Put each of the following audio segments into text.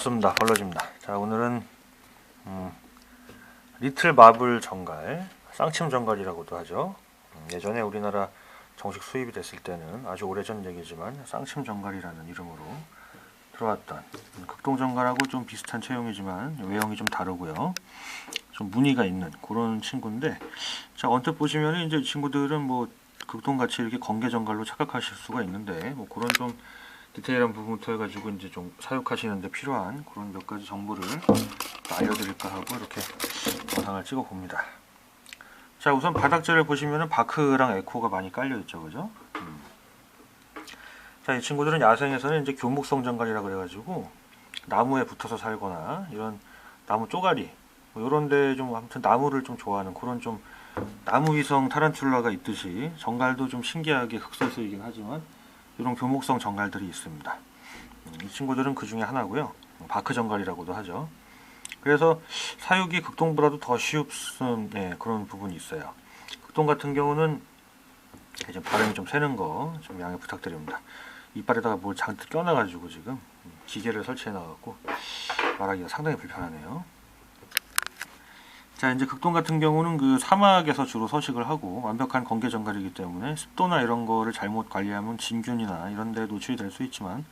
반갑습니다. 벌러집니다. 자 오늘은 음, 리틀 마블 정갈, 쌍침 정갈이라고도 하죠. 음, 예전에 우리나라 정식 수입이 됐을 때는 아주 오래전 얘기지만 쌍침 정갈이라는 이름으로 들어왔던 음, 극동 정갈하고 좀 비슷한 체형이지만 외형이 좀 다르고요. 좀 무늬가 있는 그런 친구인데 자 언뜻 보시면 이제 이 친구들은 뭐 극동 같이 이렇게 건개 정갈로 착각하실 수가 있는데 뭐 그런 좀 디테일한 부분부터 해가지고 이제 좀 사육하시는데 필요한 그런 몇 가지 정보를 알려드릴까 하고 이렇게 영상을 찍어 봅니다. 자 우선 바닥재를 보시면은 바크랑 에코가 많이 깔려 있죠, 그죠? 음. 자이 친구들은 야생에서는 이제 교목성 정갈이라 그래가지고 나무에 붙어서 살거나 이런 나무 쪼가리 뭐 이런 데 좀 아무튼 나무를 좀 좋아하는 그런 좀 나무 위성 타란툴라가 있듯이 정갈도 좀 신기하게 흑설슬이긴 하지만 이런 교목성 정갈들이 있습니다. 음, 이 친구들은 그 중에 하나고요. 바크 정갈이라고도 하죠. 그래서 사육이 극동보다도 더 쉬운 네, 그런 부분이 있어요. 극동 같은 경우는 좀 발음이 좀 새는 거 좀 양해 부탁드립니다. 이빨에다가 뭘 잔뜩 껴놔가지고 지금 기계를 설치해 놔갖고 말하기가 상당히 불편하네요. 자 이제 극동 같은 경우는 그 사막에서 주로 서식을 하고 완벽한 건개 정갈이기 때문에 습도나 이런 거를 잘못 관리하면 진균이나 이런 데 노출이 될 수 있지만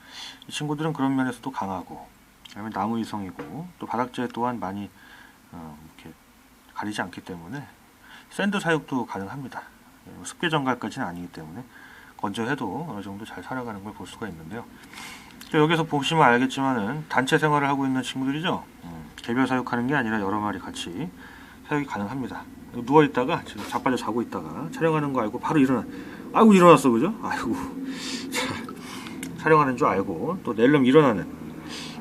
이 친구들은 그런 면에서도 강하고 그다음에 나무 이성이고 또 바닥재 또한 많이 어, 이렇게 가리지 않기 때문에 샌드 사육도 가능합니다. 예, 습계 정갈까지는 아니기 때문에 건조해도 어느 정도 잘 살아가는 걸 볼 수가 있는데요. 자, 여기서 보시면 알겠지만은 단체 생활을 하고 있는 친구들이죠. 음, 개별 사육하는 게 아니라 여러 마리 같이 사육이 가능합니다. 누워 있다가 지금 자빠져 자고 있다가 촬영하는 거 알고 바로 일어나. 아이고 일어났어 그죠? 아이고 자, 촬영하는 줄 알고 또 낼름 일어나는.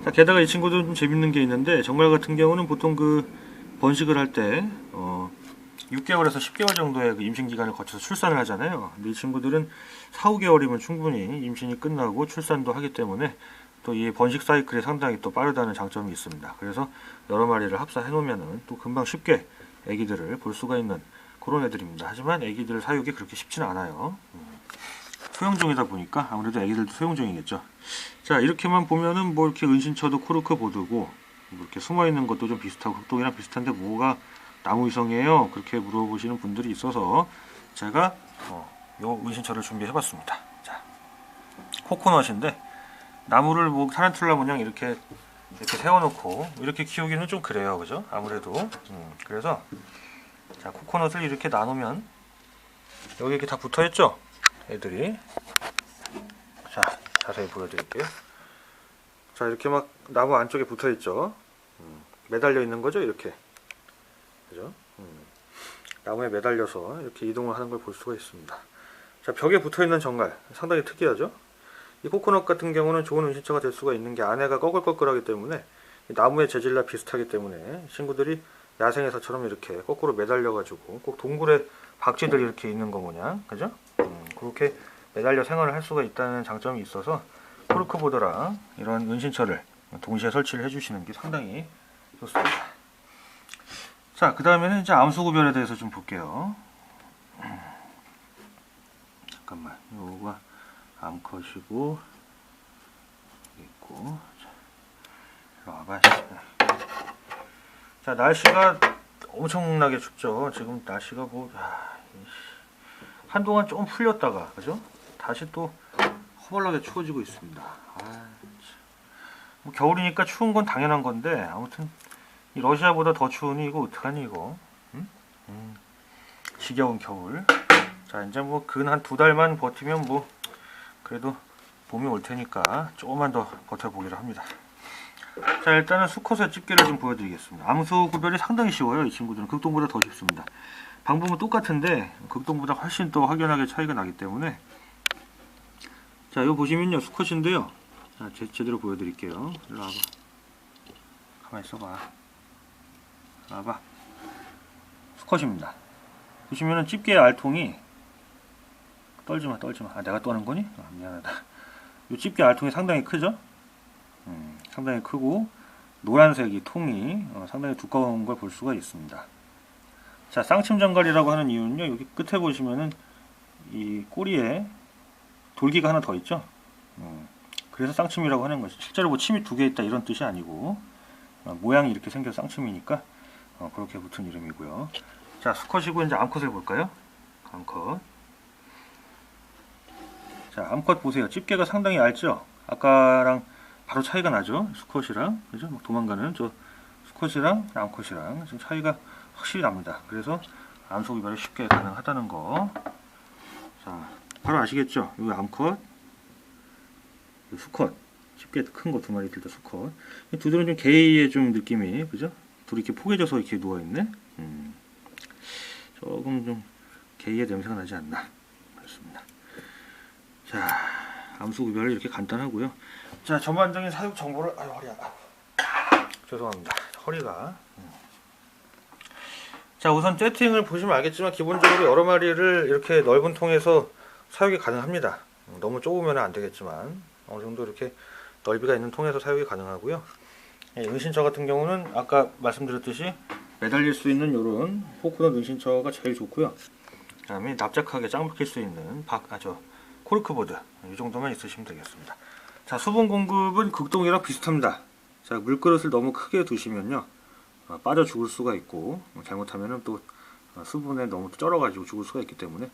자 게다가 이 친구들은 좀 재밌는 게 있는데 정말 같은 경우는 보통 그 번식을 할때 어, 6개월에서 10개월 정도의 그 임신 기간을 거쳐서 출산을 하잖아요. 근데 이 친구들은 4, 5개월이면 충분히 임신이 끝나고 출산도 하기 때문에 또 이 번식 사이클이 상당히 또 빠르다는 장점이 있습니다. 그래서 여러 마리를 합사해 놓으면은 또 금방 쉽게 아기들을 볼 수가 있는 그런 애들입니다. 하지만 아기들 사육이 그렇게 쉽지는 않아요. 음. 소형종이다 보니까 아무래도 아기들도 소형종이겠죠. 자 이렇게만 보면은 뭐 이렇게 은신처도 코르크 보드고 뭐 이렇게 숨어 있는 것도 좀 비슷하고 극동이랑 비슷한데 뭐가 나무 위성이에요? 그렇게 물어보시는 분들이 있어서 제가 어, 요 은신처를 준비해봤습니다. 자 코코넛인데 나무를 뭐 타란툴라 모양 이렇게 이렇게 세워놓고 이렇게 키우기는 좀 그래요, 그죠? 아무래도 음, 그래서 자 코코넛을 이렇게 나누면 여기 이렇게 다 붙어있죠? 애들이 자 자세히 보여드릴게요. 자 이렇게 막 나무 안쪽에 붙어있죠? 음, 매달려 있는 거죠, 이렇게 그죠? 음, 나무에 매달려서 이렇게 이동을 하는 걸 볼 수가 있습니다. 자 벽에 붙어 있는 정갈 상당히 특이하죠? 이 코코넛 같은 경우는 좋은 은신처가 될 수가 있는 게 안에가 꺼끌꺼끌하기 때문에 이 나무의 재질과 비슷하기 때문에 친구들이 야생에서처럼 이렇게 거꾸로 매달려가지고 꼭 동굴에 박쥐들 이렇게 있는 거 뭐냐 그죠? 음, 그렇게 매달려 생활을 할 수가 있다는 장점이 있어서 코르크보드랑 이런 은신처를 동시에 설치를 해주시는 게 상당히 좋습니다. 자, 그 다음에는 이제 암수 구별에 대해서 좀 볼게요. 음, 잠깐만, 요거가 암컷이고 있고 자, 이리 와봐 자 날씨가 엄청나게 춥죠 지금 날씨가 뭐. 한동안 좀 풀렸다가 그죠 다시 또 허벌나게 추워지고 있습니다 아, 참. 뭐 겨울이니까 추운 건 당연한 건데 아무튼 이 러시아보다 더 추우니 이거 어떡하니 이거 음? 음, 지겨운 겨울 자 이제 뭐 근 한 두 달만 버티면 뭐 그래도 봄이 올 테니까 조금만 더 버텨보기로 합니다. 자 일단은 수컷의 집게를 좀 보여드리겠습니다. 암수 구별이 상당히 쉬워요. 이 친구들은 극동보다 더 쉽습니다. 방법은 똑같은데 극동보다 훨씬 더 확연하게 차이가 나기 때문에 자 이거 보시면요 수컷인데요. 자 제, 제대로 보여드릴게요. 일로 와봐. 가만히 있어봐. 와봐. 수컷입니다. 보시면은 집게 알통이 떨지마 떨지마 아 내가 떠는 거니? 아, 미안하다 이 집게 알통이 상당히 크죠? 음, 상당히 크고 노란색 이 통이 어, 상당히 두꺼운 걸 볼 수가 있습니다 자 쌍침정갈이라고 하는 이유는요 여기 끝에 보시면은 이 꼬리에 돌기가 하나 더 있죠 음, 그래서 쌍침이라고 하는 거죠. 실제로 뭐 침이 두 개 있다 이런 뜻이 아니고 어, 모양이 이렇게 생겨서 쌍침이니까 어, 그렇게 붙은 이름이고요. 자 수컷이고 이제 암컷을 볼까요? 암컷. 자 암컷 보세요. 집게가 상당히 얇죠. 아까랑 바로 차이가 나죠. 수컷이랑 그죠? 막 도망가는 저 수컷이랑 암컷이랑 지금 차이가 확실히 납니다. 그래서 암소 구별이 쉽게 가능하다는 거. 자 바로 아시겠죠? 이 암컷, 이 수컷. 쉽게 큰 거 두 마리 들다 수컷. 이 두들은 좀 게이의 좀 느낌이 그죠? 둘이 이렇게 포개져서 이렇게 누워 있네. 음. 조금 좀 게이의 냄새가 나지 않나. 그렇습니다. 자, 암수 구별이 이렇게 간단하고요. 자, 전반적인 사육 정보를 아유 허리야. 죄송합니다. 허리가. 음. 자, 우선 세팅을 보시면 알겠지만 기본적으로 여러 마리를 이렇게 넓은 통에서 사육이 가능합니다. 음, 너무 좁으면 안 되겠지만 어느 정도 이렇게 넓이가 있는 통에서 사육이 가능하고요. 예, 은신처 같은 경우는 아까 말씀드렸듯이 매달릴 수 있는 이런 포크너 은신처가 제일 좋고요. 그다음에 납작하게 짱 박힐 수 있는 박, 아, 저 코르크보드 이 정도만 있으시면 되겠습니다. 자, 수분 공급은 극동이랑 비슷합니다. 자, 물그릇을 너무 크게 두시면요. 어, 빠져 죽을 수가 있고 어, 잘못하면은 또 어, 수분에 너무 쩔어가지고 죽을 수가 있기 때문에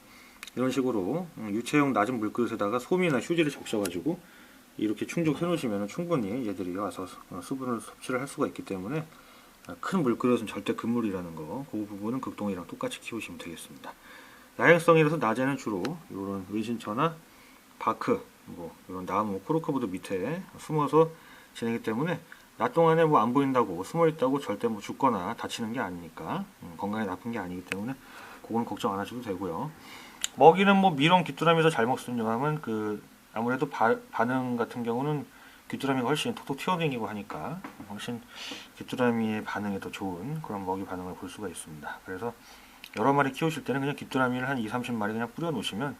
이런 식으로 음, 유체용 낮은 물그릇에다가 솜이나 휴지를 적셔가지고 이렇게 충족해 놓으시면 충분히 얘들이 와서 어, 수분을 섭취를 할 수가 있기 때문에 어, 큰 물그릇은 절대 금물이라는 거, 그 부분은 극동이랑 똑같이 키우시면 되겠습니다. 야행성이라서 낮에는 주로 이런 은신처나 바크, 뭐 이런 나무, 코르크보드 밑에 숨어서 지내기 때문에 낮 동안에 뭐 안 보인다고 숨어 있다고 절대 뭐 죽거나 다치는 게 아니니까 음, 건강에 나쁜 게 아니기 때문에 그거는 걱정 안 하셔도 되고요. 먹이는 뭐 미롱 귀뚜라미에서 잘 먹습니다만 그 아무래도 바- 반응 같은 경우는 귀뚜라미가 훨씬 톡톡 튀어다니고 하니까 훨씬 귀뚜라미의 반응에 더 좋은 그런 먹이 반응을 볼 수가 있습니다. 그래서 여러 마리 키우실 때는 그냥 귀뚜라미를 한 2, 30마리 그냥 뿌려 놓으시면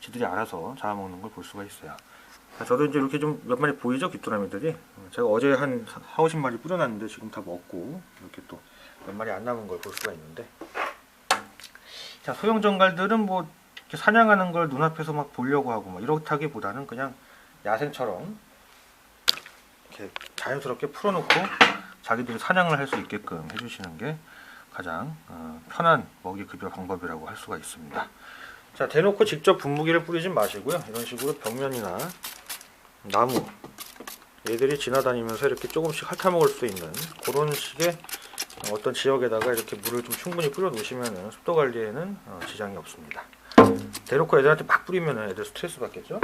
지들이 알아서 잡아먹는 걸 볼 수가 있어요. 자, 저도 이제 이렇게 좀 몇 마리 보이죠 귀뚜라미들이 어, 제가 어제 한 4, 50마리 뿌려놨는데 지금 다 먹고 이렇게 또 몇 마리 안 남은 걸 볼 수가 있는데 자 소형 정갈들은 뭐 사냥하는 걸 눈앞에서 막 보려고 하고 막 이렇다기보다는 그냥 야생처럼 이렇게 자연스럽게 풀어놓고 자기들이 사냥을 할 수 있게끔 해주시는 게 가장 어, 편한 먹이 급여 방법이라고 할 수가 있습니다. 자 대놓고 직접 분무기를 뿌리진 마시고요. 이런 식으로 벽면이나 나무 얘들이 지나다니면서 이렇게 조금씩 핥아먹을 수 있는 그런 식의 어떤 지역에다가 이렇게 물을 좀 충분히 뿌려 놓으시면 습도 관리에는 어, 지장이 없습니다. 대놓고 애들한테 막 뿌리면 애들 스트레스 받겠죠?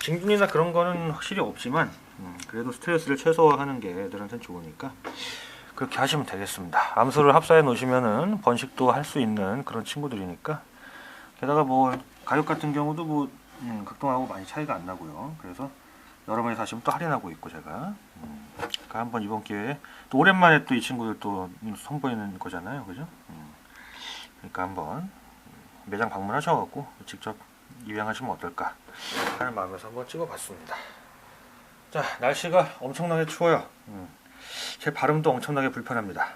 진균이나 그런 거는 확실히 없지만 음, 그래도 스트레스를 최소화하는 게 애들한테는 좋으니까 그렇게 하시면 되겠습니다. 암수를 합사해 놓으시면은 번식도 할 수 있는 그런 친구들이니까 게다가 뭐 가격 같은 경우도 뭐 음, 극동하고 많이 차이가 안 나고요. 그래서 여러 마리 사시면 또 할인하고 있고 제가 음, 그러니까 한번 이번 기회에 또 오랜만에 또 이 친구들 또 선보이는 거잖아요, 그죠? 음, 그러니까 한번 매장 방문하셔갖고 직접 입양하시면 어떨까 하는 마음에서 한번 찍어봤습니다. 자 날씨가 엄청나게 추워요. 음, 제 발음도 엄청나게 불편합니다.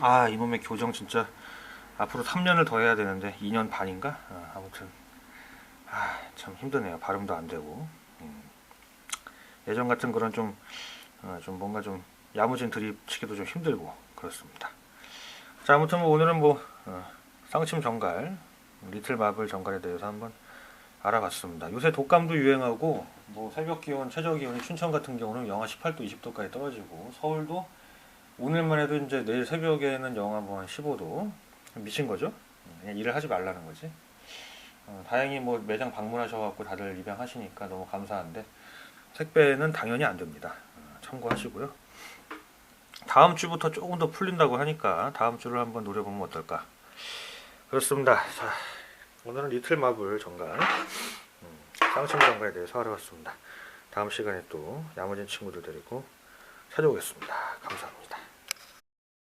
아 이놈의 교정 진짜 앞으로 3년을 더 해야 되는데 2년 반인가? 아, 아무튼 아, 참 힘드네요. 발음도 안 되고 음, 예전 같은 그런 좀, 어, 좀 뭔가 좀 야무진 드립 치기도 좀 힘들고 그렇습니다. 자 아무튼 뭐 오늘은 뭐 어, 쌍침 정갈 리틀 마블 정갈에 대해서 한번 알아봤습니다. 요새 독감도 유행하고 뭐 새벽 기온 최저 기온이 춘천 같은 경우는 영하 18도 20도까지 떨어지고 서울도 오늘만 해도 이제 내일 새벽에는 영하 뭐 한 15도 미친 거죠. 그냥 일을 하지 말라는 거지. 어, 다행히 뭐 매장 방문하셔갖고 다들 입양하시니까 너무 감사한데 택배는 당연히 안 됩니다. 어, 참고하시고요. 다음 주부터 조금 더 풀린다고 하니까 다음 주를 한번 노려보면 어떨까. 그렇습니다. 자, 오늘은 리틀 마블 정갈, 음, 쌍침 정갈에 대해서 알아봤습니다. 다음 시간에 또 야무진 친구들 데리고 찾아오겠습니다. 감사합니다.